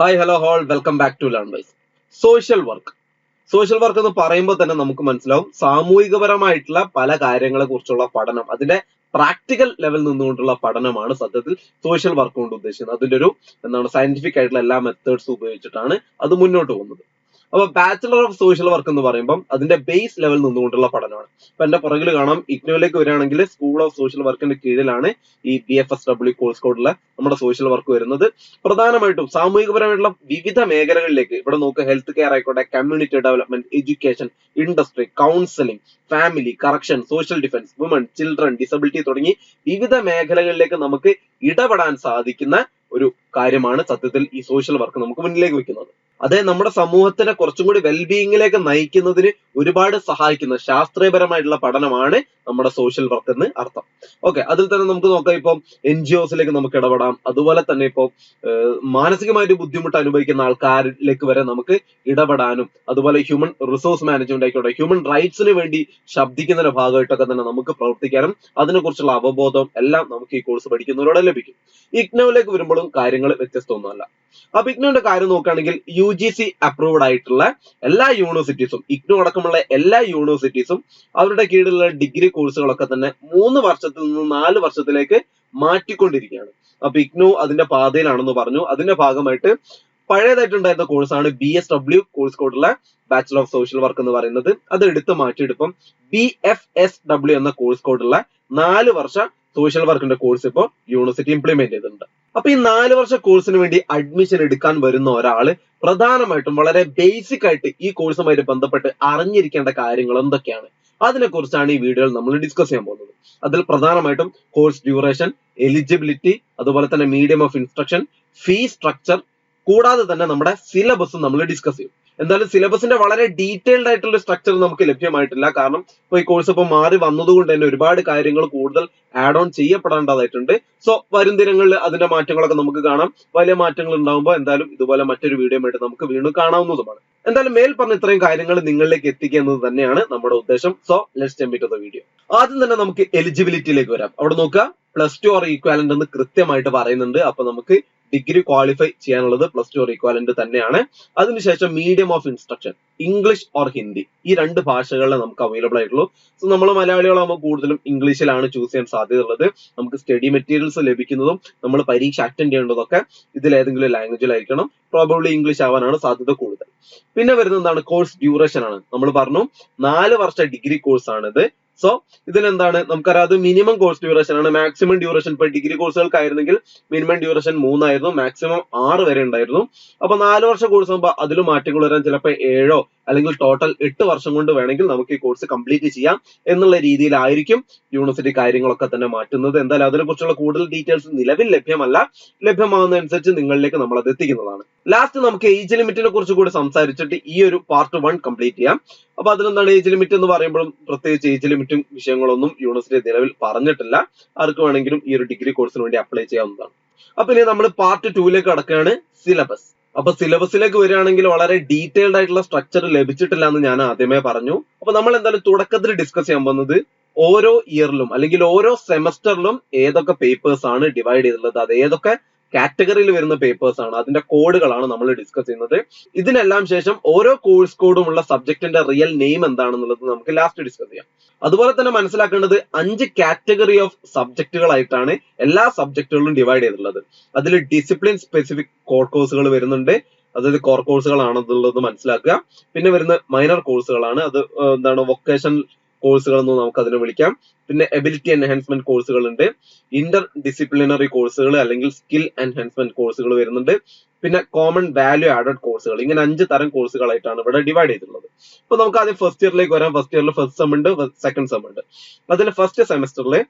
Hi hello all welcome back to learn wise social work social work എന്ന് പറയുമ്പോൾ തന്നെ നമുക്ക് മനസ്സിലാവും. സാമൂഹികപരമായിട്ടുള്ള പല കാര്യങ്ങളെ കുറിച്ചുള്ള പഠനം. അതിന്റെ പ്രാക്ടിക്കൽ ലെവൽ നിന്നുകൊണ്ടുള്ള പഠനമാണ് സത്യത്തിൽ സോഷ്യൽ വർക്ക് കൊണ്ട് ഉദ്ദേശിക്കുന്നത്. അതിന്റെ ഒരു എന്താണ് സയന്റിഫിക് ആയിട്ടുള്ള എല്ലാ മെത്തേഡ്സും ഉപയോഗിച്ചിട്ടാണ് അത് മുന്നോട്ട് പോകുന്നത്. അപ്പൊ ബാച്ചിലർ ഓഫ് സോഷ്യൽ വർക്ക് എന്ന് പറയുമ്പോൾ അതിന്റെ ബേസ് ലെവൽ നിന്നുകൊണ്ടുള്ള പഠനമാണ്. ഇപ്പൊ എന്റെ പുറകിൽ കാണാം ഇഗ്നോയിലേക്ക് വരികയാണെങ്കിൽ സ്കൂൾ ഓഫ് സോഷ്യൽ വർക്കിന്റെ കീഴിലാണ് ഈ B F S W course കോഡിലെ നമ്മുടെ സോഷ്യൽ വർക്ക് വരുന്നത്. പ്രധാനമായിട്ടും സാമൂഹികപരമായിട്ടുള്ള വിവിധ മേഖലകളിലേക്ക് ഇവിടെ നോക്കുക ഹെൽത്ത് കെയർ ആയിക്കോട്ടെ community development education industry counselling family correction social defence woman children disability തുടങ്ങി വിവിധ മേഖലകളിലേക്ക് നമുക്ക് ഇടപെടാൻ സാധിക്കുന്ന ഒരു കാര്യമാണ് സത്യത്തിൽ ഈ സോഷ്യൽ വർക്ക് നമുക്ക് മുന്നിലേക്ക് വെക്കുന്നത് അതെ നമ്മുടെ സമൂഹത്തിനെ കുറച്ചും കൂടി വെൽബീയിങ്ങിലേക്ക് നയിക്കുന്നതിന് ഒരുപാട് സഹായിക്കുന്ന ശാസ്ത്രീയപരമായിട്ടുള്ള പഠനമാണ് നമ്മുടെ സോഷ്യൽ വർക്ക് എന്ന് അർത്ഥം. ഓക്കെ അതിൽ തന്നെ നമുക്ക് നോക്കാം. ഇപ്പം എൻ ജി ഒസിലേക്ക് നമുക്ക് ഇടപെടാം. അതുപോലെ തന്നെ ഇപ്പോൾ മാനസികമായിട്ട് ബുദ്ധിമുട്ട് അനുഭവിക്കുന്ന ആൾക്കാരിലേക്ക് വരെ നമുക്ക് ഇടപെടാനും അതുപോലെ ഹ്യൂമൻ റിസോഴ്സ് മാനേജ്മെന്റ് ആയിക്കോട്ടെ ഹ്യൂമൻ റൈറ്റ്സിന് വേണ്ടി ശബ്ദിക്കുന്നതിന്റെ ഭാഗമായിട്ടൊക്കെ തന്നെ നമുക്ക് പ്രവർത്തിക്കാനും അതിനെക്കുറിച്ചുള്ള അവബോധം എല്ലാം നമുക്ക് ഈ കോഴ്സ് പഠിക്കുന്നതിലൂടെ ലഭിക്കും. ഇഗ്നോയിലേക്ക് വരുമ്പോഴും കാര്യങ്ങൾ വ്യത്യസ്തമൊന്നുമല്ല. അപ്പൊ ഇഗ്നോന്റെ കാര്യം നോക്കുകയാണെങ്കിൽ യു ജി സി അപ്രൂവ്ഡ് ആയിട്ടുള്ള എല്ലാ യൂണിവേഴ്സിറ്റീസും ഇഗ്നോ അടക്കമുള്ള എല്ലാ യൂണിവേഴ്സിറ്റീസും അവരുടെ കീഴിലുള്ള ഡിഗ്രി കോഴ്സുകളൊക്കെ തന്നെ മൂന്ന് വർഷത്തിൽ നിന്ന് നാല് വർഷത്തിലേക്ക് മാറ്റിക്കൊണ്ടിരിക്കുകയാണ്. അപ്പൊ ഇഗ്നോ അതിന്റെ പാതയിലാണെന്ന് പറഞ്ഞു. അതിന്റെ ഭാഗമായിട്ട് പഴയതായിട്ടുണ്ടായിരുന്ന കോഴ്സാണ് ബി എസ് ഡബ്ല്യു കോഴ്സ് കോഡുള്ള ബാച്ചിലർ ഓഫ് സോഷ്യൽ വർക്ക് എന്ന് പറയുന്നത്. അത് എടുത്ത് മാറ്റിയെടുപ്പം ബി എഫ് എസ് ഡബ്ല്യു എന്ന കോഴ്സ് കോഡുള്ള നാല് വർഷ സോഷ്യൽ വർക്കിന്റെ കോഴ്സ് ഇപ്പോൾ യൂണിവേഴ്സിറ്റി ഇംപ്ലിമെന്റ് ചെയ്തിട്ടുണ്ട്. അപ്പൊ ഈ നാല് വർഷ കോഴ്സിന് വേണ്ടി അഡ്മിഷൻ എടുക്കാൻ വരുന്ന ഒരാൾ പ്രധാനമായിട്ടും വളരെ ബേസിക് ആയിട്ട് ഈ കോഴ്സുമായിട്ട് ബന്ധപ്പെട്ട് അറിഞ്ഞിരിക്കേണ്ട കാര്യങ്ങൾ എന്തൊക്കെയാണ്? അതിനെക്കുറിച്ചാണ് ഈ വീഡിയോയിൽ നമ്മൾ ഡിസ്കസ് ചെയ്യാൻ പോകുന്നത്. അതിൽ പ്രധാനമായിട്ടും കോഴ്സ് ഡ്യൂറേഷൻ എലിജിബിലിറ്റി അതുപോലെ തന്നെ medium of instruction fee structure കൂടാതെ തന്നെ നമ്മുടെ സിലബസ് നമ്മൾ ഡിസ്കസ് ചെയ്യും. എന്തായാലും സിലബസിന്റെ വളരെ ഡീറ്റെയിൽഡ് ആയിട്ടുള്ള സ്ട്രക്ചർ നമുക്ക് ലഭ്യമായിട്ടില്ല. കാരണം ഇപ്പൊ ഈ കോഴ്സ് ഇപ്പൊ മാറി വന്നതുകൊണ്ട് തന്നെ ഒരുപാട് കാര്യങ്ങൾ കൂടുതൽ ആഡ് ഓൺ ചെയ്യപ്പെടേണ്ടതായിട്ടുണ്ട്. സോ വരും ദിനങ്ങളിൽ അതിന്റെ മാറ്റങ്ങളൊക്കെ നമുക്ക് കാണാം. വലിയ മാറ്റങ്ങൾ ഉണ്ടാകുമ്പോൾ എന്തായാലും ഇതുപോലെ മറ്റൊരു വീഡിയോ ആയിട്ട് നമുക്ക് വീണ്ടും കാണാവുന്നതുമാണ്. എന്തായാലും മേൽ പറഞ്ഞ ഇത്രയും കാര്യങ്ങൾ നിങ്ങളിലേക്ക് എത്തിക്കുക എന്നത് തന്നെയാണ് നമ്മുടെ ഉദ്ദേശം. So let's jump to the video ആദ്യം തന്നെ നമുക്ക് എലിജിബിലിറ്റിയിലേക്ക് വരാം. അവിടെ നോക്കുക. പ്ലസ് ടു ഓർ ഈക്വാലന്റ് എന്ന് കൃത്യമായിട്ട് പറയുന്നുണ്ട്. അപ്പൊ നമുക്ക് ഡിഗ്രി ക്വാളിഫൈ ചെയ്യാനുള്ളത് പ്ലസ് ടു തന്നെയാണ് തന്നെയാണ്. അതിനുശേഷം medium of instruction English or Hindi ഈ രണ്ട് ഭാഷകളിലെ നമുക്ക് അവൈലബിൾ ആയിട്ടുള്ളൂ. സോ നമ്മൾ മലയാളികളാകുമ്പോൾ കൂടുതലും ഇംഗ്ലീഷിലാണ് ചൂസ് ചെയ്യാൻ സാധ്യതയുള്ളത്. നമുക്ക് സ്റ്റഡി മെറ്റീരിയൽസ് ലഭിക്കുന്നതും നമ്മൾ പരീക്ഷ അറ്റൻഡ് ചെയ്യേണ്ടതൊക്കെ ഇതിൽ ഏതെങ്കിലും ലാംഗ്വേജിലായിരിക്കണം പ്രോബബ്ലി ഇംഗ്ലീഷ് ആവാനാണ് സാധ്യത കൂടുതൽ. പിന്നെ വരുന്നത് എന്താണ്? കോഴ്സ് ഡ്യൂറേഷൻ ആണ്. നമ്മൾ പറഞ്ഞു നാല് വർഷ ഡിഗ്രി കോഴ്സ് ആണിത്. സോ ഇതിലെന്താണ്? നമുക്കറിയാം അത് മിനിമം കോഴ്സ് ഡ്യൂറേഷൻ ആണ്. മാക്സിമം ഡ്യൂറേഷൻ ഇപ്പൊ ഡിഗ്രി കോഴ്സുകൾക്കായിരുന്നെങ്കിൽ മിനിമം ഡ്യൂറേഷൻ മൂന്നായിരുന്നു. മാക്സിമം ആറ് വരെ ഉണ്ടായിരുന്നു. അപ്പൊ നാല് വർഷ കോഴ്സ് ആകുമ്പോൾ അതിൽ മാറ്റങ്ങൾ വരാൻ ചിലപ്പോൾ ഏഴോ അല്ലെങ്കിൽ ടോട്ടൽ എട്ട് വർഷം കൊണ്ട് വേണമെങ്കിൽ നമുക്ക് ഈ കോഴ്സ് കംപ്ലീറ്റ് ചെയ്യാം എന്നുള്ള രീതിയിലായിരിക്കും യൂണിവേഴ്സിറ്റി കാര്യങ്ങളൊക്കെ തന്നെ മാറ്റുന്നത്. എന്തായാലും അതിനെക്കുറിച്ചുള്ള കൂടുതൽ ഡീറ്റെയിൽസ് നിലവിൽ ലഭ്യമല്ല. ലഭ്യമാകുന്നതനുസരിച്ച് നിങ്ങളിലേക്ക് നമ്മൾ അത് എത്തിക്കുന്നതാണ്. ലാസ്റ്റ് നമുക്ക് ഏജ് ലിമിറ്റിനെ കുറിച്ച് കൂടി സംസാരിച്ചിട്ട് ഈ ഒരു പാർട്ട് വൺ കംപ്ലീറ്റ് ചെയ്യാം. അപ്പൊ അതിലെന്താണ് ഏജ് ലിമിറ്റ് എന്ന് പറയുമ്പോഴും പ്രത്യേകിച്ച് ഏജ് ലിമിറ്റും വിഷയങ്ങളൊന്നും യൂണിവേഴ്സിറ്റി നിലവിൽ പറഞ്ഞിട്ടില്ല. ആർക്ക് വേണമെങ്കിലും ഈ ഒരു ഡിഗ്രി കോഴ്സിന് വേണ്ടി അപ്ലൈ ചെയ്യാവുന്നതാണ്. അപ്പൊ ഇനി നമ്മൾ പാർട്ട് ടൂയിലേക്ക് കടക്കുകയാണ്. സിലബസ് അപ്പൊ സിലബസിലേക്ക് വരികയാണെങ്കിൽ വളരെ ഡീറ്റെയിൽഡ് ആയിട്ടുള്ള സ്ട്രക്ചർ ലഭിച്ചിട്ടില്ല എന്ന് ഞാൻ ആദ്യമേ പറഞ്ഞു. അപ്പൊ നമ്മൾ എന്തായാലും തുടക്കത്തിൽ ഡിസ്കസ് ചെയ്യാൻ പോകുന്നത് ഓരോ ഇയറിലും അല്ലെങ്കിൽ ഓരോ സെമസ്റ്ററിലും ഏതൊക്കെ പേപ്പേഴ്സ് ആണ് ഡിവൈഡ് ചെയ്തിട്ടുള്ളത് അത് ഏതൊക്കെ കാറ്റഗറിയിൽ വരുന്ന പേപ്പേഴ്സ് ആണ്. അതിന്റെ കോഡുകളാണ് നമ്മൾ ഡിസ്കസ് ചെയ്യുന്നത്. ഇതിനെല്ലാം ശേഷം ഓരോ കോഴ്സ് കോഡും ഉള്ള സബ്ജക്റ്റിന്റെ റിയൽ നെയിം എന്താണെന്നുള്ളത് നമുക്ക് ലാസ്റ്റ് ഡിസ്കസ് ചെയ്യാം. അതുപോലെ തന്നെ മനസ്സിലാക്കേണ്ടത് അഞ്ച് കാറ്റഗറി ഓഫ് സബ്ജക്റ്റുകളായിട്ടാണ് എല്ലാ സബ്ജക്റ്റുകളും ഡിവൈഡ് ചെയ്തിട്ടുള്ളത്. അതിൽ ഡിസിപ്ലിൻ സ്പെസിഫിക് കോർ കോഴ്സുകൾ വരുന്നുണ്ട്. അതായത് കോർ കോഴ്സുകളാണെന്നുള്ളത് മനസ്സിലാക്കുക. പിന്നെ വരുന്ന മൈനർ കോഴ്സുകളാണ് അത് എന്താണ് വൊക്കേഷണൽ കോഴ്സുകൾ നമുക്ക് അതിനെ വിളിക്കാം. പിന്നെ എബിലിറ്റി എൻഹാൻസ്മെന്റ് കോഴ്സുകൾ ഉണ്ട് ഇന്റർ ഡിസിപ്ലിനറി കോഴ്സുകൾ അല്ലെങ്കിൽ സ്കിൽ എൻഹാൻസ്മെന്റ് കോഴ്സുകൾ വരുന്നുണ്ട്. പിന്നെ കോമൺ വാല്യൂ ആഡഡ് കോഴ്സുകൾ ഇങ്ങനെ അഞ്ച് തരം കോഴ്സുകളായിട്ടാണ് ഇവിടെ ഡിവൈഡ് ചെയ്തിട്ടുള്ളത്. അപ്പൊ നമുക്ക് ആദ്യം ഫസ്റ്റ് ഇയറിലേക്ക് വരാം. ഫസ്റ്റ് ഇയറിൽ ഫസ്റ്റ് സെം ഉണ്ട് സെക്കൻഡ് സെം ഉണ്ട്. അതിൽ ഫസ്റ്റ് സെമസ്റ്ററിലെ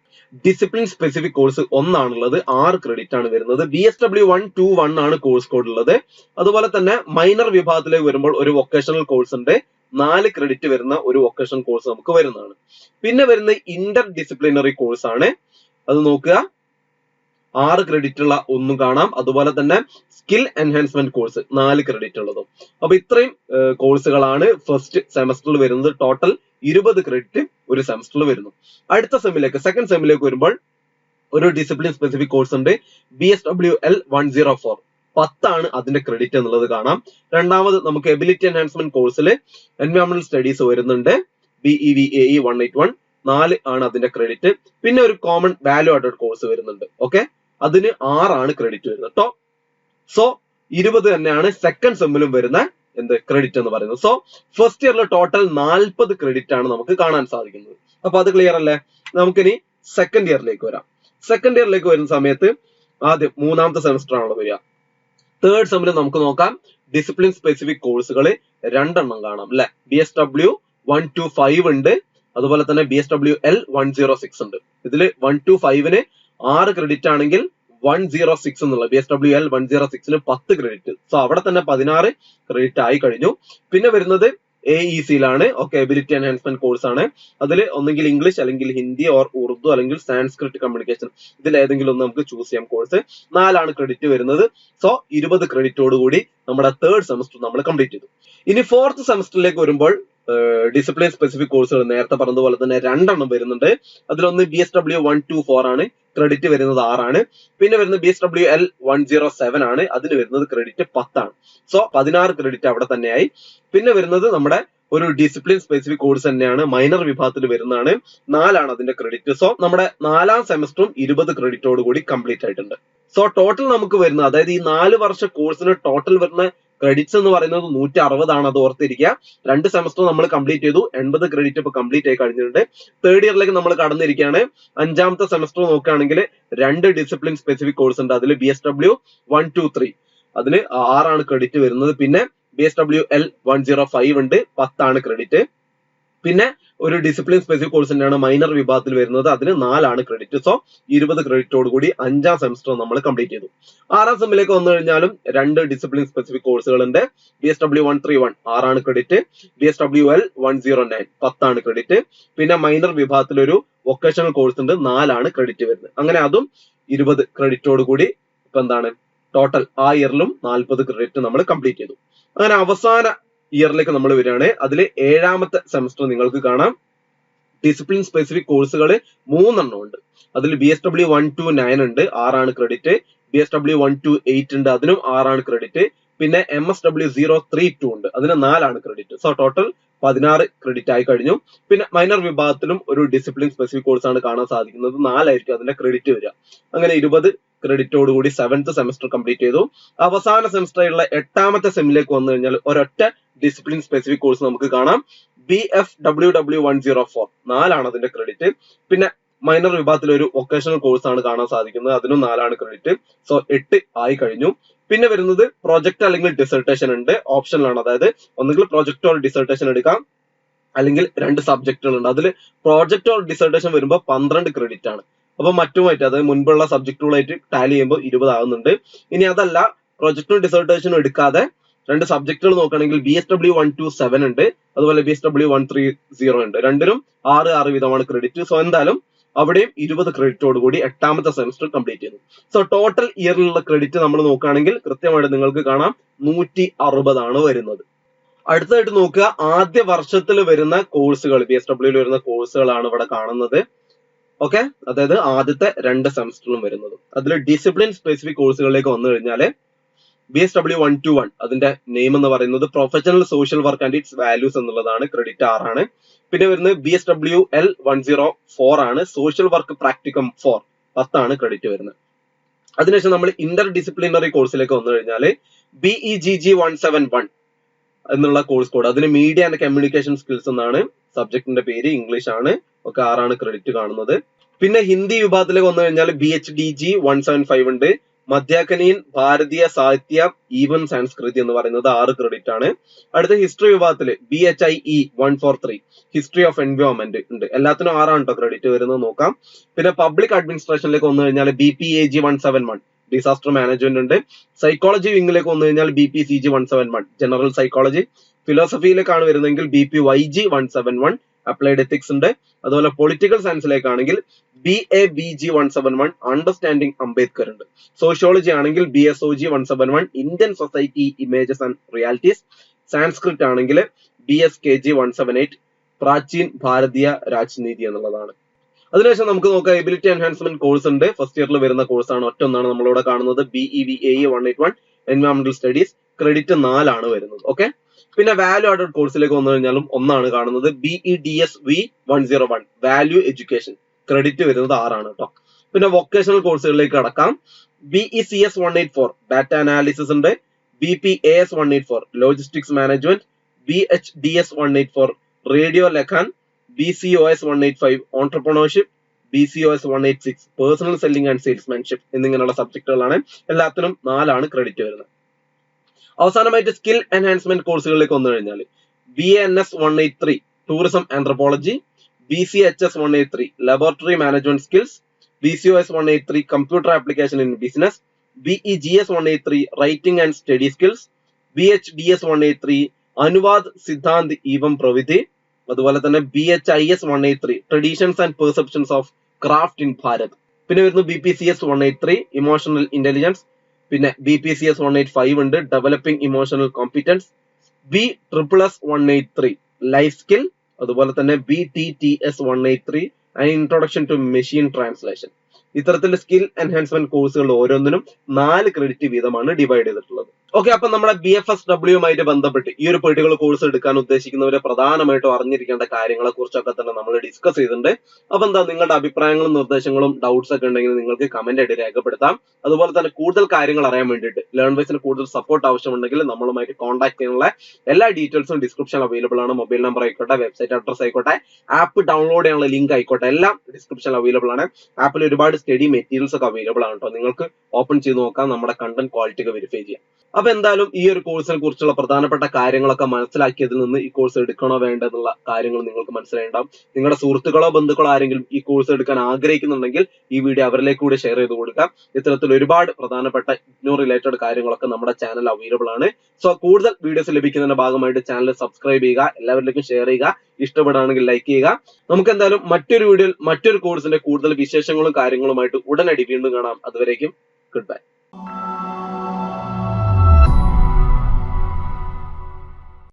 ഡിസിപ്ലിൻ സ്പെസിഫിക് കോഴ്സ് ഒന്നാണുള്ളത്. ആറ് ക്രെഡിറ്റ് ആണ് വരുന്നത്. B S W one two one ആണ് കോഴ്സ് കോഡ് ഉള്ളത്. അതുപോലെ തന്നെ മൈനർ വിഭാഗത്തിലേക്ക് വരുമ്പോൾ ഒരു വൊക്കേഷണൽ കോഴ്സ് ഉണ്ട്. നാല് ക്രെഡിറ്റ് വരുന്ന ഒരു വൊക്കേഷണൽ കോഴ്സ് നമുക്ക് വരുന്നതാണ്. പിന്നെ വരുന്ന ഇന്റർ ഡിസിപ്ലിനറി കോഴ്സ് ആണ്. അത് നോക്കുക. ആറ് ക്രെഡിറ്റ് ഉള്ള ഒന്നും കാണാം. അതുപോലെ തന്നെ സ്കിൽ എൻഹാൻസ്മെന്റ് കോഴ്സ് നാല് ക്രെഡിറ്റ് ഉള്ളതും. അപ്പൊ ഇത്രയും കോഴ്സുകളാണ് ഫസ്റ്റ് സെമസ്റ്ററിൽ വരുന്നത്. ടോട്ടൽ ഇരുപത് ക്രെഡിറ്റ് ഒരു സെമസ്റ്ററിൽ വരുന്നു. അടുത്ത സെമ്മിലേക്ക് സെക്കൻഡ് സെമ്മിലേക്ക് വരുമ്പോൾ ഒരു ഡിസിപ്ലിൻ സ്പെസിഫിക് കോഴ്സ് ഉണ്ട്. B S W L one zero four പത്താണ് അതിന്റെ ക്രെഡിറ്റ് എന്നുള്ളത് കാണാം. രണ്ടാമത് നമുക്ക് എബിലിറ്റി എൻഹാൻസ്മെന്റ് കോഴ്സിൽ എൻവയോൺമെന്റൽ സ്റ്റഡീസ് വരുന്നുണ്ട്. B E V A one eight one നാല് ആണ് അതിന്റെ ക്രെഡിറ്റ് പിന്നെ ഒരു കോമൺ വാല്യൂ ആയിട്ട് കോഴ്സ് വരുന്നുണ്ട്. ഓക്കെ അതിന് ആറാണ് ക്രെഡിറ്റ് വരുന്നത് കേട്ടോ സോ ഇരുപത് തന്നെയാണ് സെക്കൻഡ് സെമ്മിലും വരുന്ന എന്ത് ക്രെഡിറ്റ് എന്ന് പറയുന്നത്. സോ ഫസ്റ്റ് ഇയറിൽ ടോട്ടൽ നാൽപ്പത് ക്രെഡിറ്റ് ആണ് നമുക്ക് കാണാൻ സാധിക്കുന്നത്. അപ്പൊ അത് ക്ലിയർ അല്ലേ? നമുക്കിനി സെക്കൻഡ് ഇയറിലേക്ക് വരാം. സെക്കൻഡ് ഇയറിലേക്ക് വരുന്ന സമയത്ത് ആദ്യം മൂന്നാമത്തെ സെമസ്റ്റർ ആണല്ലോ വരിക. തേർഡ് സെമ്മിൽ നമുക്ക് നോക്കാം. ഡിസിപ്ലിൻ സ്പെസിഫിക് കോഴ്സുകൾ രണ്ടെണ്ണം കാണാം അല്ലെ B S W one two five ഉണ്ട്. അതുപോലെ തന്നെ B S W L one zero six ഉണ്ട്. ഇതിൽ വൺ ടു ഫൈവിന് ആറ് ക്രെഡിറ്റ് ആണെങ്കിൽ വൺ സീറോ സിക്സ് എന്നുള്ള B S W L one zero സിക്സിന് പത്ത് ക്രെഡിറ്റ് സോ അവിടെ തന്നെ പതിനാറ് ക്രെഡിറ്റ് ആയി കഴിഞ്ഞു. പിന്നെ വരുന്നത് എ ഇ സിയിലാണ് ഓക്കെ എബിലിറ്റി എൻഹാൻസ്മെന്റ് കോഴ്സ് ആണ്. അതിൽ ഒന്നെങ്കിൽ ഇംഗ്ലീഷ് അല്ലെങ്കിൽ ഹിന്ദി ഓർ ഉറുദു അല്ലെങ്കിൽ സാൻസ്ക്രിറ്റ് കമ്മ്യൂണിക്കേഷൻ ഇതിൽ ഏതെങ്കിലും ഒന്ന് നമുക്ക് ചൂസ് ചെയ്യാം കോഴ്സ് നാലാണ് ക്രെഡിറ്റ് വരുന്നത്. സോ ഇരുപത് ക്രെഡിറ്റോട് കൂടി നമ്മുടെ തേർഡ് സെമസ്റ്റർ നമ്മൾ കംപ്ലീറ്റ് ചെയ്തു. ഇനി ഫോർത്ത് സെമസ്റ്ററിലേക്ക് വരുമ്പോൾ ഡിസിപ്ലിൻ സ്പെസിഫിക് കോഴ്സുകൾ നേരത്തെ പറഞ്ഞതുപോലെ തന്നെ രണ്ടെണ്ണം വരുന്നുണ്ട്. അതിലൊന്ന് B S W one two four ആണ്. ക്രെഡിറ്റ് വരുന്നത് ആറാണ്. പിന്നെ വരുന്നത് B S W L one zero seven ആണ്. അതിന് വരുന്നത് ക്രെഡിറ്റ് പത്താണ്. സോ പതിനാറ് ക്രെഡിറ്റ് അവിടെ തന്നെയായി. പിന്നെ വരുന്നത് നമ്മുടെ ഒരു ഡിസിപ്ലിൻ സ്പെസിഫിക് കോഴ്സ് തന്നെയാണ്. മൈനർ വിഭാഗത്തിൽ വരുന്നതാണ്. നാലാണ് അതിന്റെ ക്രെഡിറ്റ് സോ നമ്മുടെ നാലാം സെമസ്റ്ററും ഇരുപത് ക്രെഡിറ്റോട് കൂടി കംപ്ലീറ്റ് ആയിട്ടുണ്ട്. സോ ടോട്ടൽ നമുക്ക് വരുന്ന അതായത് ഈ നാല് വർഷ കോഴ്സിന് ടോട്ടൽ വരുന്ന ക്രെഡിറ്റ്സ് എന്ന് പറയുന്നത് നൂറ്റി അറുപതാണ് അത് ഓർത്തിരിക്കുക. രണ്ട് സെമസ്റ്റർ നമ്മൾ കംപ്ലീറ്റ് ചെയ്തു. എൺപത് ക്രെഡിറ്റ് ഇപ്പൊ കംപ്ലീറ്റ് ആയി കഴിഞ്ഞിട്ടുണ്ട്. തേർഡ് ഇയറിലേക്ക് നമ്മൾ കടന്നിരിക്കുകയാണ്. അഞ്ചാമത്തെ സെമസ്റ്റർ നോക്കുകയാണെങ്കിൽ രണ്ട് ഡിസിപ്ലിൻ സ്പെസിഫിക് കോഴ്സ് ഉണ്ട്. അതിൽ B S W one two three അതിന് ആറാണ് ക്രെഡിറ്റ് വരുന്നത്. പിന്നെ B S W L one zero five ഉണ്ട്. പത്താണ് ക്രെഡിറ്റ് പിന്നെ ഒരു ഡിസിപ്ലിൻ സ്പെസിഫിക് കോഴ്സ് തന്നെയാണ് മൈനർ വിഭാഗത്തിൽ വരുന്നത്. അതിന് നാലാണ് ക്രെഡിറ്റ് സോ ഇരുപത് ക്രെഡിറ്റോട് കൂടി അഞ്ചാം സെമസ്റ്റർ നമ്മൾ കംപ്ലീറ്റ് ചെയ്തു. ആറാം സെമ്മിലേക്ക് വന്നു കഴിഞ്ഞാലും രണ്ട് ഡിസിപ്ലിൻ സ്പെസിഫിക് കോഴ്സുകളുണ്ട് B S W one three one ആറാണ് credit B S W L one zero nine പത്താണ് ക്രെഡിറ്റ് പിന്നെ മൈനർ വിഭാഗത്തിൽ ഒരു വൊക്കേഷണൽ കോഴ്സ് ഉണ്ട്. നാലാണ് ക്രെഡിറ്റ് വരുന്നത്. അങ്ങനെ അതും ഇരുപത് ക്രെഡിറ്റോട് കൂടി ഇപ്പൊ എന്താണ്? ടോട്ടൽ ആ ഇയറിലും നാൽപ്പത് ക്രെഡിറ്റ് നമ്മൾ കംപ്ലീറ്റ് ചെയ്തു. അങ്ങനെ അവസാന ഇയറിലേക്ക് നമ്മൾ വരികയാണ് അതിൽ ഏഴാമത്തെ സെമസ്റ്റർ നിങ്ങൾക്ക് കാണാം. ഡിസിപ്ലിൻ സ്പെസിഫിക് കോഴ്സുകൾ മൂന്നെണ്ണം ഉണ്ട്. അതിൽ B S W one two nine ഉണ്ട് ആറാണ് credit B S W one two eight ഉണ്ട് അതിനും ആറാണ് ക്രെഡിറ്റ് പിന്നെ M S W zero three two ഉണ്ട് അതിന് നാലാണ് ക്രെഡിറ്റ് സോ ടോട്ടൽ പതിനാറ് ക്രെഡിറ്റ് ആയി കഴിഞ്ഞു. പിന്നെ മൈനർ വിഭാഗത്തിലും ഒരു ഡിസിപ്ലിൻ സ്പെസിഫിക് കോഴ്സ് ആണ് കാണാൻ സാധിക്കുന്നത്. നാലായിരിക്കും അതിന്റെ ക്രെഡിറ്റ് വരിക. അങ്ങനെ ഇരുപത് ക്രെഡിറ്റോട് കൂടി സെവൻത്ത് സെമസ്റ്റർ കംപ്ലീറ്റ് ചെയ്തു. അവസാന സെമസ്റ്ററിലുള്ള എട്ടാമത്തെ സെമ്മിലേക്ക് വന്നു കഴിഞ്ഞാൽ ഒരൊറ്റ ഡിസിപ്ലിൻ സ്പെസിഫിക് കോഴ്സ് നമുക്ക് കാണാം. B F W W one zero four നാലാണ് അതിന്റെ ക്രെഡിറ്റ് പിന്നെ മൈനർ വിഭാഗത്തിൽ ഒരു വൊക്കേഷണൽ കോഴ്സ് ആണ് കാണാൻ സാധിക്കുന്നത്. അതിനും നാലാണ് ക്രെഡിറ്റ് സോ എട്ട് ആയി കഴിഞ്ഞു. പിന്നെ വരുന്നത് പ്രോജക്റ്റ് അല്ലെങ്കിൽ ഡിസർട്ടേഷൻ ഉണ്ട്. ഓപ്ഷനിലാണ് അതായത് ഒന്നുകിൽ പ്രോജക്റ്റ് ഓർ ഡിസർട്ടേഷൻ എടുക്കാം. അല്ലെങ്കിൽ രണ്ട് സബ്ജക്റ്റുകൾ ഉണ്ട് അതിൽ പ്രോജക്റ്റ് ഓർ ഡിസർട്ടേഷൻ വരുമ്പോൾ പന്ത്രണ്ട് ക്രെഡിറ്റ് ആണ്. അപ്പൊ മറ്റുമായിട്ട് അതായത് മുൻപുള്ള സബ്ജക്റ്റുകളായിട്ട് ടാലി ചെയ്യുമ്പോൾ ഇരുപത് ആകുന്നുണ്ട് ഇനി അതല്ല പ്രൊജക്റ്റും ഡിസർട്ടേഷനും എടുക്കാതെ രണ്ട് സബ്ജക്റ്റുകൾ നോക്കുകയാണെങ്കിൽ B S W one two seven ഉണ്ട് അതുപോലെ B S W one three zero ഉണ്ട്. രണ്ടിനും ആറ് ആറ് വീതമാണ് ക്രെഡിറ്റ് സോ എന്തായാലും അവിടെയും ഇരുപത് ക്രെഡിറ്റോട് കൂടി എട്ടാമത്തെ സെമസ്റ്റർ കംപ്ലീറ്റ് ചെയ്യുന്നു. സോ ടോട്ടൽ ഇയറിലുള്ള ക്രെഡിറ്റ് നമ്മൾ നോക്കുകയാണെങ്കിൽ കൃത്യമായിട്ട് നിങ്ങൾക്ക് കാണാം നൂറ്റി അറുപതാണ് വരുന്നത്. അടുത്തതായിട്ട് നോക്കുക ആദ്യ വർഷത്തിൽ വരുന്ന കോഴ്സുകൾ ബി എസ് ഡബ്ല്യൂയിൽ വരുന്ന കോഴ്സുകളാണ് ഇവിടെ കാണുന്നത്. ഓക്കെ അതായത് ആദ്യത്തെ രണ്ട് സെമസ്റ്ററിലും വരുന്നത്. അതിൽ ഡിസിപ്ലിൻ സ്പെസിഫിക് കോഴ്സുകളിലേക്ക് വന്നു കഴിഞ്ഞാൽ B S W one two one അതിന്റെ നെയിം എന്ന് പറയുന്നത് professional social work and its values എന്നുള്ളതാണ് ക്രെഡിറ്റ് ആറാണ് പിന്നെ വരുന്നത് B S W L one zero four ആണ് സോഷ്യൽ വർക്ക് പ്രാക്ടിക്കം ഫോർ പത്താണ് ക്രെഡിറ്റ് വരുന്നത്. അതിനുശേഷം നമ്മൾ ഇന്റർ ഡിസിപ്ലിനറി കോഴ്സിലേക്ക് വന്നു കഴിഞ്ഞാൽ B E G G one seven one എന്നുള്ള കോഴ്സ് കോഡ് അതിന് മീഡിയ ആൻഡ് കമ്മ്യൂണിക്കേഷൻ സ്കിൽസ് എന്നാണ് സബ്ജക്റ്റിന്റെ പേര് ഇംഗ്ലീഷ് ആണ്. ഒക്കെ ആറാണ് ക്രെഡിറ്റ് കാണുന്നത്. പിന്നെ ഹിന്ദി വിഭാഗത്തിലേക്ക് വന്നു കഴിഞ്ഞാൽ B H D G one seven five ഉണ്ട്. മധ്യാകനീൻ ഭാരതീയ സാഹിത്യ ഈവൻ സംസ്കൃതി എന്ന് പറയുന്നത് ആറ് ക്രെഡിറ്റ് ആണ്. അടുത്ത ഹിസ്റ്ററി വിഭാഗത്തിൽ B H I E one four three history of environment ഉണ്ട്. എല്ലാത്തിനും ആറാണ് കേട്ടോ ക്രെഡിറ്റ് വരുന്നത് നോക്കാം. പിന്നെ പബ്ലിക് അഡ്മിനിസ്ട്രേഷനിലേക്ക് വന്നു കഴിഞ്ഞാൽ B P A G one seven one disaster management ഉണ്ട്. സൈക്കോളജി വിങ്ങിലേക്ക് വന്നു കഴിഞ്ഞാൽ B P C G one seven one general psychology ഫിലോസഫിയിലേക്കാണ് വരുന്നതെങ്കിൽ B P Y G one seven one applied ethics ഉണ്ട്. അതുപോലെ political സയൻസിലേക്കാണെങ്കിൽ B A B G one seven one understanding Ambedkar ഉണ്ട്. Sociology ആണെങ്കിൽ B S O G one seven one Indian society images and realities Sanskrit ആണെങ്കിൽ B S K G one seven eight പ്രാചീൻ ഭാരതീയ രാജ്നീതി എന്നുള്ളതാണ്. അതിനുശേഷം നമുക്ക് നോക്കാം ability enhancement course ഉണ്ട്. ഫസ്റ്റ് ഇയറിൽ വരുന്ന കോഴ്സാണ് ഒറ്റൊന്നാണ് നമ്മളിവിടെ കാണുന്നത്. B E V A one eight one എൻവയോൺമെന്റൽ studies credit നാലാണ് വരുന്നത്. ഓക്കെ പിന്നെ വാല്യൂ ആഡഡ് കോഴ്സിലേക്ക് വന്നു കഴിഞ്ഞാലും ഒന്നാണ് കാണുന്നത് B E D S V one zero one value education credit വരുന്നത് ആറാണ് കേട്ടോ പിന്നെ വൊക്കേഷണൽ കോഴ്സുകളിലേക്ക് കടക്കാം. B E C S one eight four data analysis ഉണ്ട്. B P A S one eight four logistics management B H D S one eight four radio ലെഖാൻ. B C O S one eight five entrepreneurship B C O S one eight six personal selling and salesmanship എന്നിങ്ങനെയുള്ള സബ്ജക്റ്റുകളാണ് എല്ലാത്തിനും നാലാണ് credit വരുന്നത്. അവസാനമായിട്ട് skill enhancement കോഴ്സുകളിലേക്ക് വന്നു കഴിഞ്ഞാൽ B N S one eight three tourism anthropology B C H S one eight three laboratory management skills B C O S one eight three computer application in business B E G S one eight three writing and study skills B H D S one eight three അനുവാദ് സിദ്ധാന്ത് ഈവം പ്രവിധി അതുപോലെ തന്നെ B H I S one eight three traditions and perceptions of craft in Bharat പിന്നെ വരുന്നു B P C S one eight three emotional intelligence പിന്നെ B P C S one eight five ഉണ്ട്. Developing emotional competence B triple S one eight three life skill അതുപോലെ തന്നെ B T T S one eight three and introduction to machine translation ഇത്തരത്തിൽ skill enhancement കോഴ്സുകൾ ഓരോന്നിനും നാല് credit വീതമാണ് divide ചെയ്തിട്ടുള്ളത്. Okay അപ്പൊ നമ്മുടെ ബി എഫ് എസ് ഡബ്ല്യുമായിട്ട് ബന്ധപ്പെട്ട് ഈ ഒരു പെർട്ടിക്കുലർ കോഴ്സ് എടുക്കാൻ ഉദ്ദേശിക്കുന്നവരെ പ്രധാനമായിട്ടും അറിഞ്ഞിരിക്കേണ്ട കാര്യങ്ങളെ കുറിച്ചൊക്കെ തന്നെ നമ്മൾ ഡിസ്കസ് ചെയ്തിട്ടുണ്ട്. അപ്പൊ എന്താ നിങ്ങളുടെ അഭിപ്രായങ്ങളും നിർദ്ദേശങ്ങളും ഡൗട്ട്സ് ഒക്കെ ഉണ്ടെങ്കിൽ നിങ്ങൾക്ക് കമന്റ് ആയിട്ട് രേഖപ്പെടുത്താം. അതുപോലെ തന്നെ കൂടുതൽ കാര്യങ്ങൾ അറിയാൻ വേണ്ടിയിട്ട് ലേൺ വൈസിന് കൂടുതൽ സപ്പോർട്ട് ആവശ്യമുണ്ടെങ്കിൽ നമ്മളുമായിട്ട് കോൺടാക്ട് ചെയ്യാനുള്ള എല്ലാ ഡീറ്റെയിൽസും ഡിസ്ക്രിപ്ഷൻ അവൈലബിൾ ആണ്. മൊബൈൽ നമ്പർ ആയിക്കോട്ടെ വെബ്സൈറ്റ് അഡ്രസ് ആയിക്കോട്ടെ ആപ്പ് ഡൗൺലോഡ് ചെയ്യാനുള്ള ലിങ്ക് ആയിക്കോട്ടെ എല്ലാം ഡിസ്ക്രിപ്ഷൻ അവൈലബിൾ ആണ്. ആപ്പിൽ ഒരുപാട് സ്റ്റഡി മെറ്റീരിയൽസ് ഒക്കെ അവൈലബിൾ ആണ് കേട്ടോ നിങ്ങൾക്ക് ഓപ്പൺ ചെയ്ത് നോക്കാം നമ്മുടെ കണ്ടന്റ് ക്വാളിറ്റി ഒക്കെ വെരിഫൈ ചെയ്യാം. അപ്പൊ എന്തായാലും ഈ ഒരു കോഴ്സിനെ കുറിച്ചുള്ള പ്രധാനപ്പെട്ട കാര്യങ്ങളൊക്കെ മനസ്സിലാക്കിയതിൽ നിന്ന് ഈ കോഴ്സ് എടുക്കണോ വേണ്ടെന്നുള്ള കാര്യങ്ങൾ നിങ്ങൾക്ക് മനസ്സിലായിണ്ടാവും. നിങ്ങളുടെ സുഹൃത്തുക്കളോ ബന്ധുക്കളോ ആരെങ്കിലും ഈ കോഴ്സ് എടുക്കാൻ ആഗ്രഹിക്കുന്നുണ്ടെങ്കിൽ ഈ വീഡിയോ അവരിലേക്ക് കൂടി ഷെയർ ചെയ്ത് കൊടുക്കാം. ഇത്തരത്തിൽ ഒരുപാട് പ്രധാനപ്പെട്ട ഇഗ്നോ റിലേറ്റഡ് കാര്യങ്ങളൊക്കെ നമ്മുടെ ചാനൽ അവൈലബിൾ ആണ്. സോ കൂടുതൽ വീഡിയോസ് ലഭിക്കുന്നതിന്റെ ഭാഗമായിട്ട് ചാനൽ സബ്സ്ക്രൈബ് ചെയ്യുക എല്ലാവരിലേക്കും ഷെയർ ചെയ്യുക. ഇഷ്ടപ്പെടുകയാണെങ്കിൽ ലൈക്ക് ചെയ്യുക. നമുക്ക് എന്തായാലും മറ്റൊരു വീഡിയോയിൽ മറ്റൊരു കോഴ്സിന്റെ കൂടുതൽ വിശേഷങ്ങളും കാര്യങ്ങളുമായിട്ട് ഉടനടി വീണ്ടും കാണാം. അതുവരേക്കും ഗുഡ് ബൈ